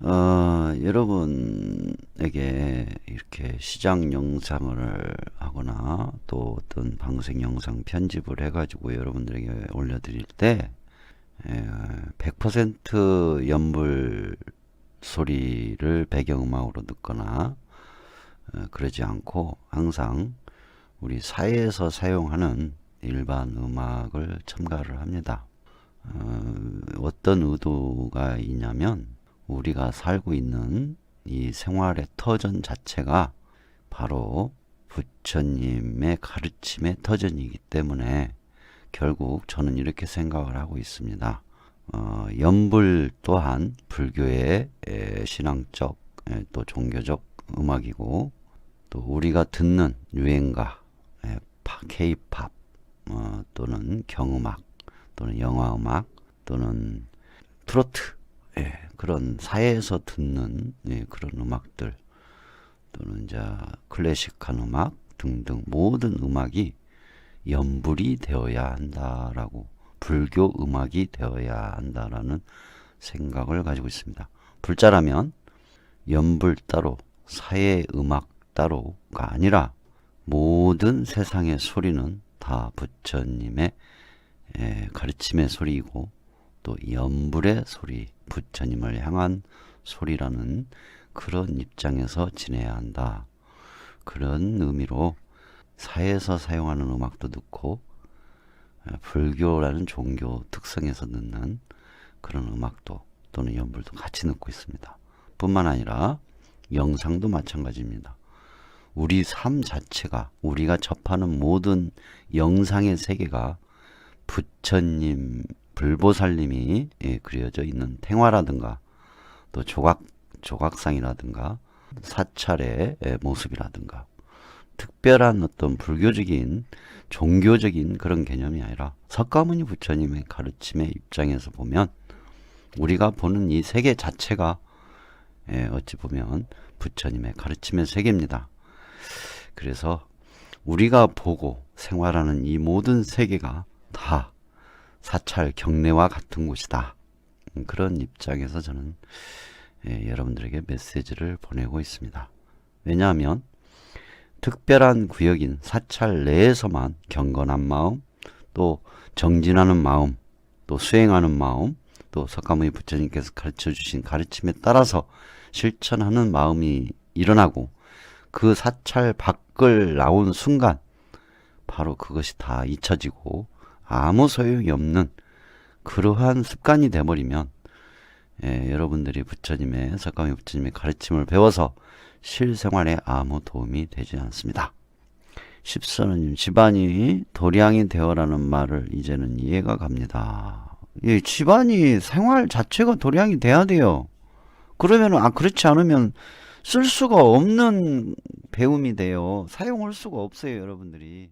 어, 여러분에게 이렇게 시장 영상을 하거나 또 어떤 방송 영상 편집을 해가지고 여러분들에게 올려드릴 때, 에, 100% 연불 소리를 배경음악으로 듣거나, 어, 그러지 않고 항상 우리 사회에서 사용하는 일반 음악을 첨가를 합니다. 어, 어떤 의도가 있냐면 우리가 살고 있는 이 생활의 터전 자체가 바로 부처님의 가르침의 터전이기 때문에 결국 저는 이렇게 생각을 하고 있습니다. 어, 연불 또한 불교의 에, 신앙적 에, 또 종교적 음악이고 또 우리가 듣는 유행가, K-팝 어, 또는 경음악 또는 영화음악 또는 트로트 예, 그런 사회에서 듣는 예, 그런 음악들 또는 이제 클래식한 음악 등등 모든 음악이 연불이 되어야 한다라고 불교 음악이 되어야 한다라는 생각을 가지고 있습니다. 불자라면 연불 따로 사회 음악 따로가 아니라 모든 세상의 소리는 다 부처님의 에, 가르침의 소리이고 또 연불의 소리, 부처님을 향한 소리라는 그런 입장에서 지내야 한다. 그런 의미로 사회에서 사용하는 음악도 에, 불교라는 종교 특성에서 듣는 그런 음악도 또는 연불도 같이 듣고 있습니다. 뿐만 아니라 영상도 마찬가지입니다. 우리 삶 자체가 우리가 접하는 모든 영상의 세계가 부처님, 불보살님이 예, 그려져 있는 탱화라든가 또 조각 조각상이라든가 사찰의 예, 모습이라든가 특별한 어떤 불교적인 종교적인 그런 개념이 아니라 석가모니 부처님의 가르침의 입장에서 보면 우리가 보는 이 세계 자체가 예, 어찌 보면 부처님의 가르침의 세계입니다. 그래서 우리가 보고 생활하는 이 모든 세계가 다 사찰 경례와 같은 곳이다. 음, 그런 입장에서 저는 예, 여러분들에게 메시지를 보내고 있습니다. 왜냐하면 특별한 구역인 사찰 내에서만 경건한 마음, 또 정진하는 마음, 또 수행하는 마음, 또 석가모니 부처님께서 가르쳐 주신 가르침에 따라서 실천하는 마음이 일어나고 그 사찰 밖을 나온 순간 바로 그것이 다 잊혀지고 아무 소용이 없는 그러한 습관이 돼버리면 예, 여러분들이 부처님의 석가모니 부처님의 가르침을 배워서 실생활에 아무 도움이 되지 않습니다. 십선우님 집안이 도량이 되어라는 말을 이제는 이해가 갑니다. 예, 집안이 생활 자체가 도량이 돼야 돼요. 그러면 아 그렇지 않으면 쓸 수가 없는 배움이 돼요. 사용할 수가 없어요, 여러분들이.